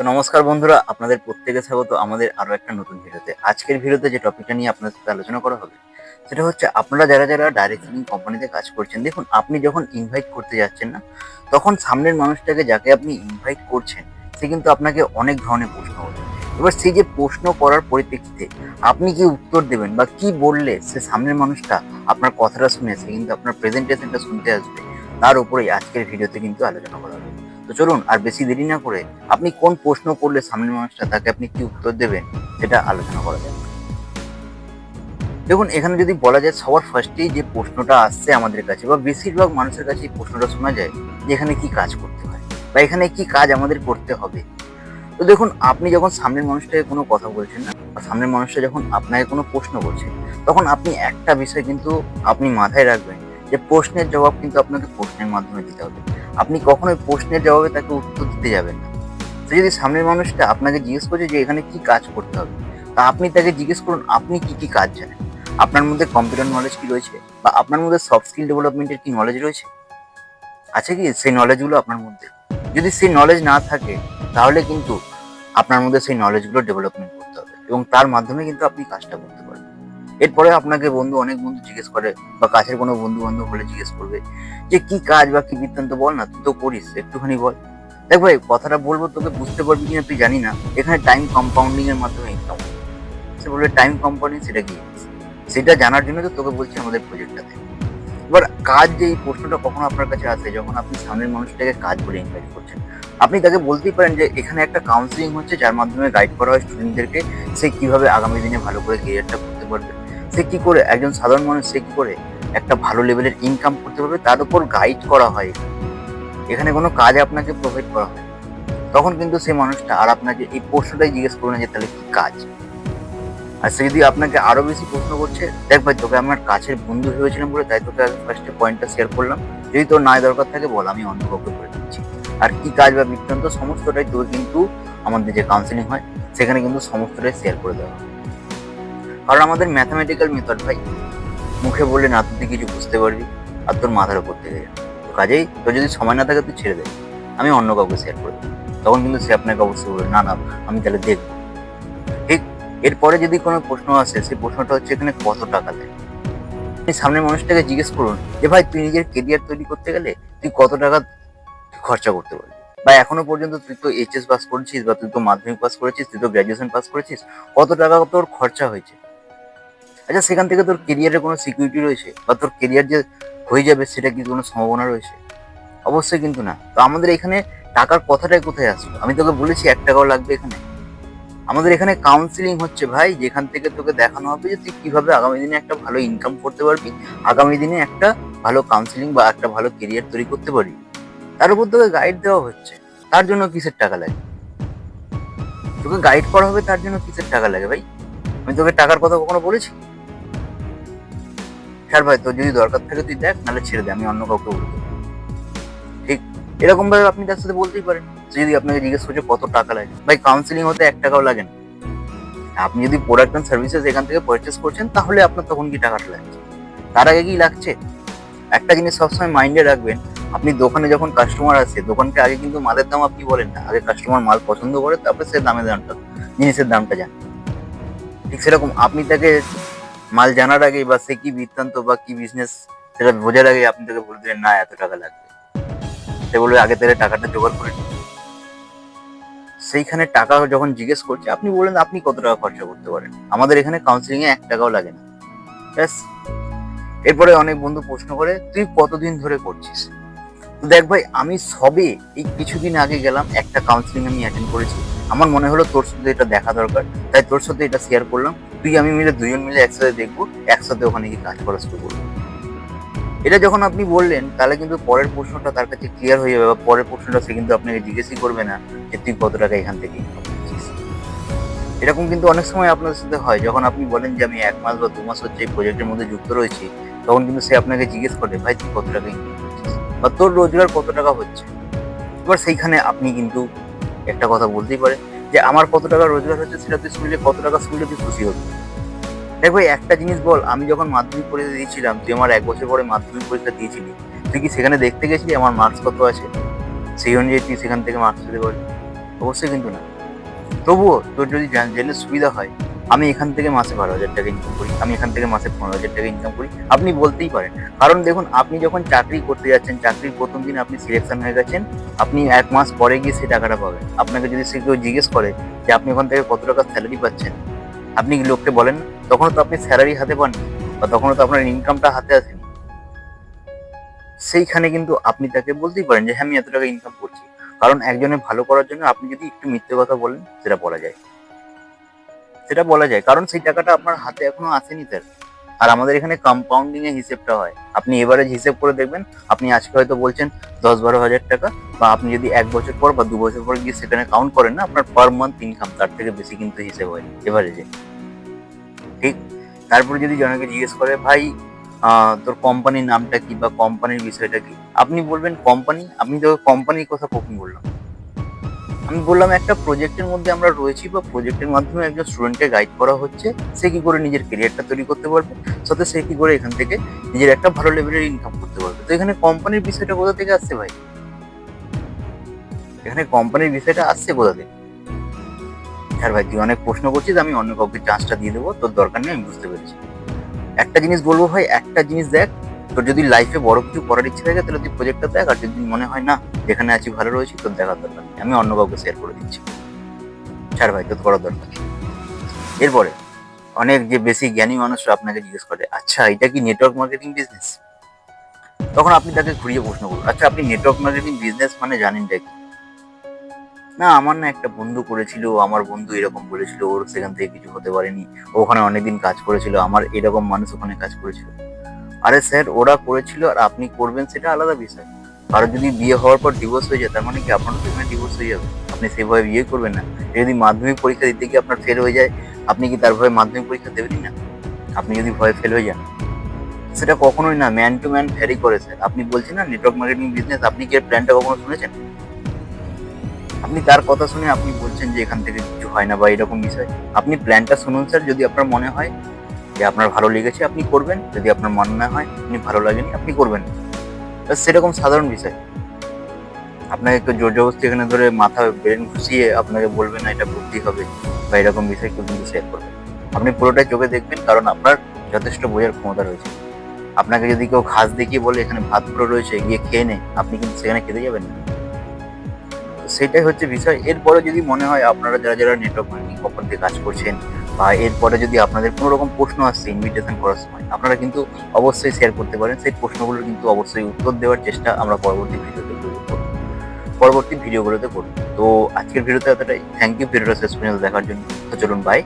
তো নমস্কার বন্ধুরা, আপনাদের প্রত্যেকে স্বাগত, আমাদের আরও একটা নতুন ভিডিওতে। আজকের ভিডিওতে যে টপিকটা নিয়ে আপনাদের সাথে আলোচনা করা হবে, সেটা হচ্ছে আপনারা যারা যারা ডাইরেক্ট সেলিং কোম্পানিতে কাজ করছেন, দেখুন, আপনি যখন ইনভাইট করতে যাচ্ছেন না, তখন সামনের মানুষটাকে যাকে আপনি ইনভাইট করছেন, সে কিন্তু আপনাকে অনেক ধরনের প্রশ্ন করবে। এবার সেই যে প্রশ্ন করার পরিপ্রেক্ষিতে আপনি কি উত্তর দেবেন বা কি বললে সে সামনের মানুষটা আপনার কথাটা শুনে, সে কিন্তু আপনার প্রেজেন্টেশনটা শুনতে আসবে, তার উপরেই আজকের ভিডিওতে কিন্তু আলোচনা করা হবে। তো চলুন আর বেশি দেরি না করে আপনি কোন প্রশ্ন করলে সামনের মানুষটা তাকে আপনি কি উত্তর দেবেন সেটা আলোচনা করা যাক। দেখুন, এখানে যদি বলা যায় সবার ফার্স্টেই যে প্রশ্নটা আসছে আমাদের কাছে বা বেশিরভাগ মানুষের কাছে এই প্রশ্নটা শোনা যায় যে এখানে কি কাজ করতে হয় বা এখানে কি কাজ আমাদের করতে হবে। তো দেখুন, আপনি যখন সামনের মানুষটাকে কোনো কথা বলছেন না বা সামনের মানুষটা যখন আপনাকে কোনো প্রশ্ন করছে, তখন আপনি একটা বিষয় কিন্তু আপনি মাথায় রাখবেন যে প্রশ্নের জবাব কিন্তু আপনাকে প্রশ্নের মাধ্যমে দিতে হবে। আপনি কখনোই প্রশ্নের জবাবে তাকে উত্তর দিতে যাবেন না। সে যদি সামনের মানুষটা আপনাকে জিজ্ঞেস করছে যে এখানে কি কাজ করতে হবে, তা আপনি তাকে জিজ্ঞেস করুন, আপনি কি কি কাজ জানেন? আপনার মধ্যে কম্পিউটার নলেজ কি রয়েছে? বা আপনার মধ্যে সফট স্কিল ডেভেলপমেন্টের কি নলেজ রয়েছে? আছে কি সেই নলেজগুলো আপনার মধ্যে? যদি সেই নলেজ না থাকে, তাহলে কিন্তু আপনার মধ্যে সেই নলেজগুলো ডেভেলপমেন্ট করতে হবে এবং তার মাধ্যমে কিন্তু আপনি কাজটা করতে পারবেন। এরপরে আপনাকে বন্ধু অনেক বন্ধু জিজ্ঞেস করে, বা কাছের কোনো বন্ধু বান্ধব বলে জিজ্ঞেস করবে, যে কি কাজ বা কি বৃত্তান্ত বল না, তুই তো করিস, একটুখানি বল। দেখ ভাই, কথাটা বলব, তোকে বুঝতে পারবি কিনা তুই জানি না, এখানে টাইম কম্পাউন্ডিং এর মাধ্যমে ইনকাম সে বলবে টাইম কম্পাউন্ডিং সেটা কি? সেটা জানার জন্য তো তোকে বলছি আমাদের প্রজেক্টটাতে এবার কাজ যে এই প্রশ্নটা কখন আপনার কাছে আসে, যখন আপনি সামনের মানুষটাকে কাজ বলে ইনভাইট করছেন, আপনি তাকে বলতেই পারেন যে, এখানে একটা কাউন্সিলিং হচ্ছে, যার মাধ্যমে গাইড করা হয় স্টুডেন্টদেরকে সে কীভাবে আগামী দিনে ভালো করে কেরিয়ারটা করতে পারবে। সে কি করে, একজন সাধারণ মানুষ সে কি করে একটা ভালো লেভেলের ইনকাম করতে পারবে? তার উপর গাইড করা হয়। এখানে কোনো কাজ আপনাকে প্রোভাইড করা হয় তখন কিন্তু সেই মানুষটা আর আপনাকে এই প্রশ্নটাই জিজ্ঞেস করবে না যে, তাহলে কি কাজ? আর সে যদি আপনাকে আরও বেশি প্রশ্ন করছে, দেখ ভাই, তোকে আমার কাছের বন্ধু ভেবেছিলাম বলে, তাই তোকে ফার্স্টে পয়েন্টটা শেয়ার করলাম। যদি তোর নাই দরকার থাকে, বল, আমি অন্য করে দিচ্ছি। আর কি কাজ বা বৃত্তান্ত সমস্তটাই তোর কিন্তু আমাদের যে কাউন্সিলিং হয়, সেখানে কিন্তু সমস্তটাই শেয়ার করে দেওয়া হয়। কারণ আমাদের ম্যাথামেটিক্যাল মেথড ভাই। মুখে বললে না, তুই কিছু বুঝতে পারবি, আর তোর মাথার উপর থেকে তো কাজেই তোর যদি সময় না থাকে, তুই ছেড়ে দে। আমি অন্য কাউকে শেয়ার করে দেবো। তখন কিন্তু সে আপনাকে অবশ্যই বলবে, না না, আমি তাহলে দেখব। ঠিক এরপরে যদি কোনো প্রশ্ন আসে, সেই প্রশ্নটা হচ্ছে এখানে কত টাকা দেয়? আপনি সামনের মানুষটাকে জিজ্ঞেস করুন যে, ভাই, তুই নিজের কেরিয়ার তৈরি করতে গেলে তুই কত টাকা খরচা করতে পারবি? বা এখনও পর্যন্ত তুই তো এইচএস পাস করেছিস, বা তুই তো মাধ্যমিক পাস করেছিস, তুই তো গ্র্যাজুয়েশন পাস করেছিস, কত টাকা তোর খরচা হয়েছে? আচ্ছা সেখান থেকে তোর কেরিয়ারের কোনো সিকিউরিটি রয়েছে? বা তোর কেরিয়ার যে হয়ে যাবে, সেটা কি কোনো সম্ভাবনা রয়েছে? অবশ্যই কিন্তু না। তো আমাদের এখানে টাকার কথাটাই কোথায় আসলো? আমি তোকে বলেছি, এক টাকাও লাগবে এখানে। আমাদের এখানে কাউন্সিলিং হচ্ছে ভাই, যেখান থেকে তোকে দেখানো হবে যে তুই কীভাবে আগামী দিনে একটা ভালো ইনকাম করতে পারবি, আগামী দিনে একটা ভালো কাউন্সিলিং বা একটা ভালো কেরিয়ার তৈরি করতে পারবি। তার উপর তোকে গাইড দেওয়া হচ্ছে। তার জন্য কিসের টাকা লাগে? তোকে গাইড করা হবে তার জন্য কিসের টাকা লাগে ভাই? আমি তোকে টাকার কথা কখনো বলেছি? স্যার ভাই, তোর যদি দরকার থাকে তুই দেখ, নাহলে ছেড়ে দে, আমি অন্য কাউকে বলে দেবো। ঠিক? এরকম ভাবে আপনি তার সাথে বলতেই পারেন। যদি আপনাকে জিজ্ঞেস করছে কত টাকা লাগে, ভাই কাউন্সিলিং হতে এক টাকাও লাগে না। আপনি যদি প্রোডাক্ট অ্যান্ড সার্ভিসেস এখান থেকে পারচেস করছেন, তাহলে আপনার তখন কি টাকাটা লাগছে? তার আগে কি লাগছে? একটা জিনিস সবসময় মাইন্ডে রাখবেন, আপনি দোকানে যখন কাস্টমার আসে, দোকানকে আগে কিন্তু মালের দাম আপনি বলেন না। আগে কাস্টমার মাল পছন্দ করে, তারপরে সে দামের দামটা, জিনিসের দামটা জানে। ঠিক সেরকম, আপনি তাকে মাল জানার আগে বা সে কি বৃত্তান্ত বা কি বিজনেস সেটা বোঝার আগে আপনি তাকে বলে দিলেন, না, এত টাকা লাগবে। সে বলবে, আগে তাহলে টাকাটা জোগাড় করে। সেইখানে টাকা যখন জিজ্ঞেস করছে, আপনি বলেন আপনি কত টাকা খরচা করতে পারেন? আমাদের এখানে কাউন্সিলিং এ এক টাকাও লাগে না। ব্যাস। এরপরে অনেক বন্ধু প্রশ্ন করে, তুই কতদিন ধরে করছিস? দেখ ভাই, আমি সবে এই কিছুদিন আগে গেলাম, একটা কাউন্সিলিং আমি অ্যাটেন্ড করেছি। আমার মনে হলো তোর সাথে এটা দেখা দরকার। তাই তোর সাথে এটা শেয়ার করলাম। তুই আমি মিলে দুজন মিলে একসাথে দেখব, একসাথে ওখানে গিয়ে কাজ করা শুরু করব। এটা যখন আপনি বললেন, তাহলে কিন্তু পরের প্রশ্নটা তার কাছে ক্লিয়ার হয়ে যাবে বা পরের প্রশ্নটা সে কিন্তু আপনাকে জিজ্ঞেসই করবে না যে তুই কত টাকা এখান থেকে এরকম কিন্তু অনেক সময় আপনার সাথে হয়, যখন আপনি বলেন যে আমি এক মাস বা দু মাস হচ্ছে এই প্রজেক্টের মধ্যে যুক্ত রয়েছি, তখন কিন্তু সে আপনাকে জিজ্ঞেস করে, ভাই, তুই কত টাকা বা তোর রোজগার কত টাকা হচ্ছে? এবার সেইখানে আপনি কিন্তু একটা কথা বলতেই পারেন। যে আমার কত টাকা রোজগার হচ্ছে সেটা তুই শুনলে কত টাকা শুনলে তুই খুশি হবি। দেখ ভাই, একটা জিনিস বল, আমি যখন মাধ্যমিক পরীক্ষা দিয়েছিলাম, তুই আমার এক বছর পরে মাধ্যমিক পরীক্ষা দিয়েছিলি, তুই কি সেখানে দেখতে গেছিলি আমার মার্কস কত আছে? সেই অনুযায়ী তুই সেখান থেকে মার্কস পেতে পারবি। অবশ্যই কিন্তু না। তবুও তোর যদি জান- সুবিধা হয় আমি এখান থেকে মাসে বারো হাজার টাকা ইনকাম করি, আমি এখান থেকে মাসে পনেরো হাজার টাকা ইনকাম করি, আপনি বলতেই পারেন। কারণ দেখুন, আপনি যখন চাকরি করতে যাচ্ছেন, চাকরির প্রথম দিন আপনি সিলেকশন হয়ে গেছেন, আপনি এক মাস পরে গিয়ে সেই টাকাটা পাবেন। আপনাকে যদি সে কেউ জিজ্ঞেস করে যে আপনি ওখান থেকে কত টাকা স্যালারি পাচ্ছেন, আপনি কি লোককে বলেন? তখনও তো আপনি স্যালারি হাতে পান বা তখনও তো আপনার ইনকামটা হাতে আসেনি। সেইখানে কিন্তু আপনি তাকে বলতেই পারেন যে হ্যাঁ আমি এত টাকা ইনকাম করছি। কারণ একজনের ভালো করার জন্য আপনি যদি একটু মিথ্যে কথা বলেন, সেটা বলা যায়। সেটা বলা যায়। কারণ সেই টাকাটা আপনার হাতে এখনও আসেনি স্যার আর আমাদের এখানে কম্পাউন্ডিং এর হিসেবটা হয়। আপনি এবারে হিসেব করে দেখবেন, আপনি আজকে হয়তো বলছেন দশ বারো হাজার টাকা, বা আপনি যদি এক বছর পর বা দু বছর পর গিয়ে সেখানে কাউন্ট করেন না, আপনার পার মান্থ ইনকাম তার থেকে বেশি কিন্তু হিসেব হয় এভারেজে ঠিক? তারপরে যদি জনকে জিজ্ঞেস করে, ভাই তোর কোম্পানির নামটা কি বা কোম্পানির বিষয়টা কি? আপনি বলবেন কোম্পানি আপনি তো কোম্পানির কথা কখন বললাম। আমি বললাম, একটা প্রজেক্টের মধ্যে আমরা রয়েছি বা প্রজেক্টের মাধ্যমে একজন স্টুডেন্টকে গাইড করা হচ্ছে, সে কি করে নিজের কেরিয়ারটা তৈরি করতে পারবে? সাথে সে কি করে এখান থেকে নিজের একটা ভালো লেভেলের ইনকাম করতে পারবে? তো এখানে কোম্পানির বিষয়টা কোথা থেকে আসছে ভাই? এখানে কোম্পানির বিষয়টা আসছে কোথা থেকে? হ্যাঁ ভাই, তুই অনেক প্রশ্ন করছিস, আমি অন্য কাউকে চান্সটা দিয়ে দেবো, তোর দরকার নেই, আমি বুঝতে পেরেছি। একটা জিনিস বলব ভাই, একটা জিনিস দেখ তোর যদি লাইফে বড় কিছু করার ইচ্ছে থাকে, তাহলে তুই প্রজেক্টটা দেখ, আর যদি মনে হয় না, যেখানে আছি ভালো রয়েছি, তোর দেখার দরকার নেই। আমি অন্য কাউকে শেয়ার করে দিচ্ছি। ছাড় ভাই, তোর করার দরকার। এরপরে, অনেক যে বেশি জ্ঞানী মানুষরা আপনাকে জিজ্ঞেস করে আচ্ছা এটা কি নেটওয়ার্ক মার্কেটিং বিজনেস তখন আপনি তাকে ঘুরিয়ে প্রশ্ন করুন আচ্ছা আপনি নেটওয়ার্ক মার্কেটিং বিজনেস মানে জানেনটা কি? না, আমার না একটা বন্ধু করেছিল, আমার বন্ধু এরকম বলেছিল ওর সেখান থেকে কিছু হতে পারেনি ওখানে অনেকদিন কাজ করেছিল, আমার এরকম মানুষ ওখানে কাজ করেছিল। আরে স্যার, ওরা করেছিল আর আপনি করবেন সেটা আলাদা বিষয়। কারও যদি বিয়ে হওয়ার পর ডিভোর্স হয়ে যায়, তার মানে কি আপনার সেখানে ডিভোর্স হয়ে যাবে? আপনি সেভাবে বিয়ে করবেন না। যদি মাধ্যমিক পরীক্ষা দিতে গিয়ে আপনার ফেল হয়ে যায়, আপনি কি তার ভয়ে মাধ্যমিক পরীক্ষা দেবেনই না? আপনি যদি ভয়ে ফেল হয়ে যান। সেটা কখনোই না ম্যান টু ম্যান ভ্যারি করে স্যার। আপনি বলছেন না নেটওয়ার্ক মার্কেটিং বিজনেস আপনি কি প্ল্যানটা কখনো শুনেছেন? আপনি তার কথা শুনে আপনি বলছেন যে এখান থেকে কিছু হয় না বা এরকম বিষয়। আপনি প্ল্যানটা শুনুন স্যার, যদি আপনার মনে হয়। যে আপনার ভালো লেগেছে, আপনি করবেন। যদি আপনার মনে না হয়, আপনি ভালো লাগেনি, আপনি করবেন। সেরকম সাধারণ বিষয়। আপনাকে একটু জোর জবরদস্তি এখানে ধরে মাথা ব্রেন ঘুষিয়ে আপনাকে বলবে না, এটা করতেই হবে বা এরকম বিষয় কেউ কিন্তু শেয়ার করবে আপনি পুরোটাই চোখে দেখবেন, কারণ আপনার যথেষ্ট বোঝার ক্ষমতা রয়েছে। আপনাকে যদি কেউ ঘাস দেখিয়ে বলে, এখানে ভাত পুরো রয়েছে, গিয়ে খেয়ে নে আপনি কিন্তু সেখানে খেতে যাবেন না। সেটাই হচ্ছে বিষয়। এরপরে যদি মনে হয় আপনারা যারা যারা নেটওয়ার্ক মার্কেটিং কোম্পানিতে কাজ করছেন বা এরপরে যদি আপনাদের কোনো রকম প্রশ্ন আসছে ইনভিটেশন করার সময়, আপনারা কিন্তু অবশ্যই শেয়ার করতে পারেন। সেই প্রশ্নগুলোর কিন্তু অবশ্যই উত্তর দেওয়ার চেষ্টা আমরা পরবর্তী ভিডিওতে পরবর্তী ভিডিওগুলোতে করব। তো আজকের ভিডিওতে এতটাই। থ্যাংক ইউ ভিডিওটা শেষ পর্যন্ত দেখার জন্য। তো চলুন বাই